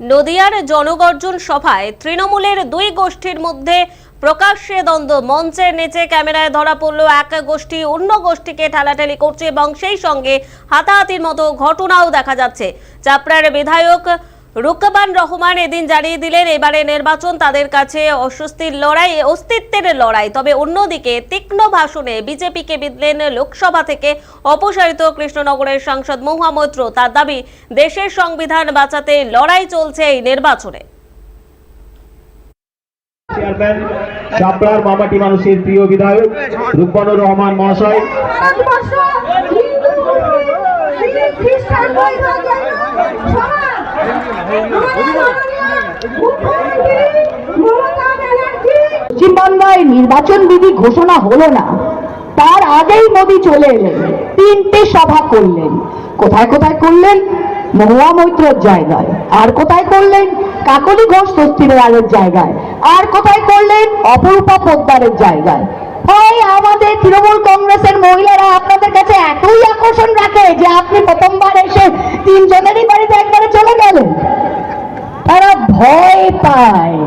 নদিয়ার জনগর্জন সভায় তৃণমূলের দুই গোষ্ঠীর মধ্যে প্রকাশ্যে দ্বন্দ্ব। মঞ্চের নিচে ক্যামেরায় ধরা পড়ল এক গোষ্ঠী, অন্য গোষ্ঠীকে ঠেলাঠেলি করছে এবং সেই সঙ্গে হাতাহাতির মতো ঘটনাও দেখা যাচ্ছে। চাপড়ার বিধায়ক রুকবান রহমান এদিন জানিয়ে দিলেন এবারে নির্বাচন তাদের কাছে অস্বস্তির লড়াই অস্তিত্বের লড়াই। তবে অন্যদিকে তীক্ষ্ণ ভাষণে বিজেপিকে বিদলেন লোকসভা থেকে অপসারিত কৃষ্ণনগরের সাংসদ মহামৈত্র তার দাবি দেশের সংবিধান বাঁচাতে লড়াই চলছে এই নির্বাচনে। চেয়ারম্যান চাপড়ার মামাটি মানুষের প্রিয় বিধায়ক রূপবানুর রহমান মহাশয়। খ্রিস্টান পশ্চিমবাংলায় নির্বাচন বিধি ঘোষণা হলো না। তার আগেই মোদী চলে এলেন, তিনটে সভা করলেন। কোথায় কোথায় করলেন? মহুয়া মৈত্রর জায়গায়। আর কোথায় করলেন? কাকলি ঘোষ দস্তিদারের জায়গায়। আর কোথায় করলেন? অপরূপা পোদ্দারের জায়গায়। হয় আমাদের তৃণমূল কংগ্রেসের মহিলারা আপনাদের কাছে এতই আকর্ষণ রাখে যে আপনি প্রথমবার এসে তিনজনেরই পায়।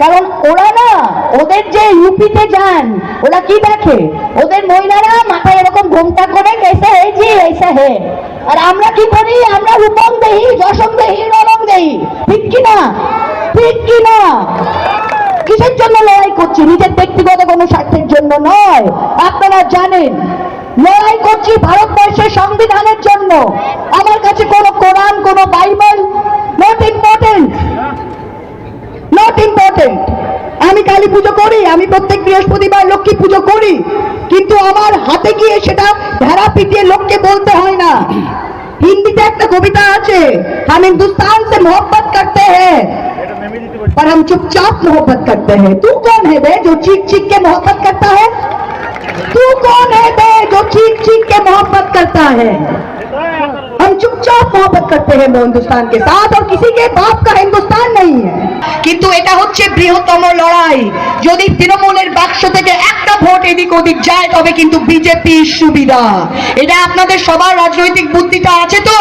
কারণ ওরা না, ওদের যে ইউপিতে যান, ওরা কি দেখে? ওদের মহিলারা মাথায় এরকম করে, এসে হে আর আমরা কি করি? আমরা রূপম দেহি, যশম দেহি রলম দেহি। ঠিক কি না? ঠিক কি না? কিসের জন্য লড়াই করছি? নিজের ব্যক্তিগত কোনো স্বার্থের জন্য নয়। আপনারা জানেন, লড়াই করছি ভারতবর্ষের সংবিধানের জন্য। আমার কাছে কোনো কোরআন, কোনো বাইবেল নট ইম্পর্টেন্ট আমি কালী পুজো করি আমি প্রত্যেক বৃহস্পতিবার লক্ষ্মী পুজো করি কিন্তু আমার হাতে গিয়ে সেটা ভেড়া পিটিয়ে লোককে বলতে হয় না হিন্দিতে একটা কবিতা আছে हम हिंदुस्तान से मोहब्बत करते हैं पर हम चुपचाप मोहब्बत करते हैं तू कौन है बे जो चीख चीख के मोहब्बत करता है तू कौन है बे जो चीख चीख के मोहब्बत करता है हम चुपचाप मोहब्बत करते हैं वो हिंदुस्तान के साथ और किसी के बाप का हिंदुस्तान नहीं है কিন্তু এটা হচ্ছে বৃহত্তম লড়াই যদি তৃণমূলের বাক্স থেকে একটা ভোট এদিক ওদিক যায় তবে কিন্তু বিজেপির সুবিধা এটা আপনাদের সবার রাজনৈতিক বুদ্ধিটা আছে তো